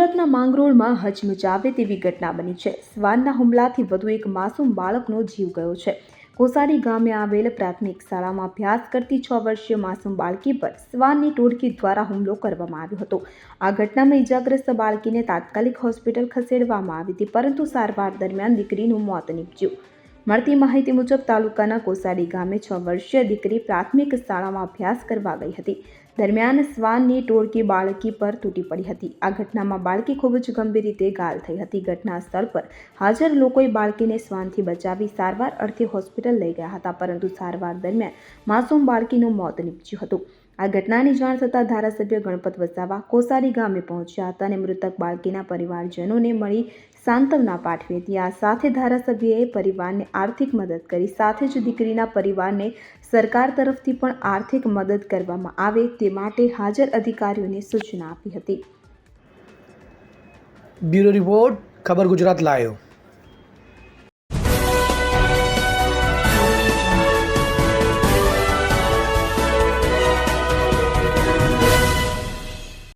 સુરતના માંગરોળમાં હચમચાવે તેવી ઘટના બની છે. શ્વાનના હુમલાથી વધુ એક માસૂમ બાળકનો જીવ ગયો છે. કોસારી ગામે આવેલ પ્રાથમિક શાળામાં અભ્યાસ કરતી છ વર્ષીય માસૂમ બાળકી પર શ્વાનની ટોળકી દ્વારા હુમલો કરવામાં આવ્યો હતો. આ ઘટનામાં ઇજાગ્રસ્ત બાળકીને તાત્કાલિક હોસ્પિટલ ખસેડવામાં આવી હતી, પરંતુ સારવાર દરમિયાન દીકરીનું મોત નીપજ્યું. મળતી માહિતી મુજબ તાલુકાના કોસાડી ગામે છ વર્ષીય દીકરી પ્રાથમિક શાળામાં અભ્યાસ કરવા ગઈ હતી. દરમિયાન શ્વાનની ટોળકી બાળકી પર તૂટી પડી હતી. આ ઘટનામાં બાળકી ખૂબ જ ગંભીર રીતે ઘાયલ થઈ હતી. ઘટના સ્થળ પર હાજર લોકોએ બાળકીને શ્વાનથી બચાવી સારવાર અર્થે હોસ્પિટલ લઈ ગયા હતા, પરંતુ સારવાર દરમિયાન માસૂમ બાળકીનું મોત નીપજ્યું હતું. આ ઘટનાની જાણ થતાં ધારાસભ્ય ગણપત વસાવા કોસારી ગામે પહોંચ્યા હતા અને મૃતક બાળકીના પરિવારજનોને મળી સાંત્વના પાઠવી હતી આ સાથે ધારાસભ્યએ પરિવારને આર્થિક મદદ કરી, સાથે જ દીકરીના પરિવારને સરકાર તરફથી પણ આર્થિક મદદ કરવામાં આવે તે માટે હાજર અધિકારીઓને સૂચના આપી હતી. બ્યુરો રિપોર્ટ, ખબર ગુજરાત લાયો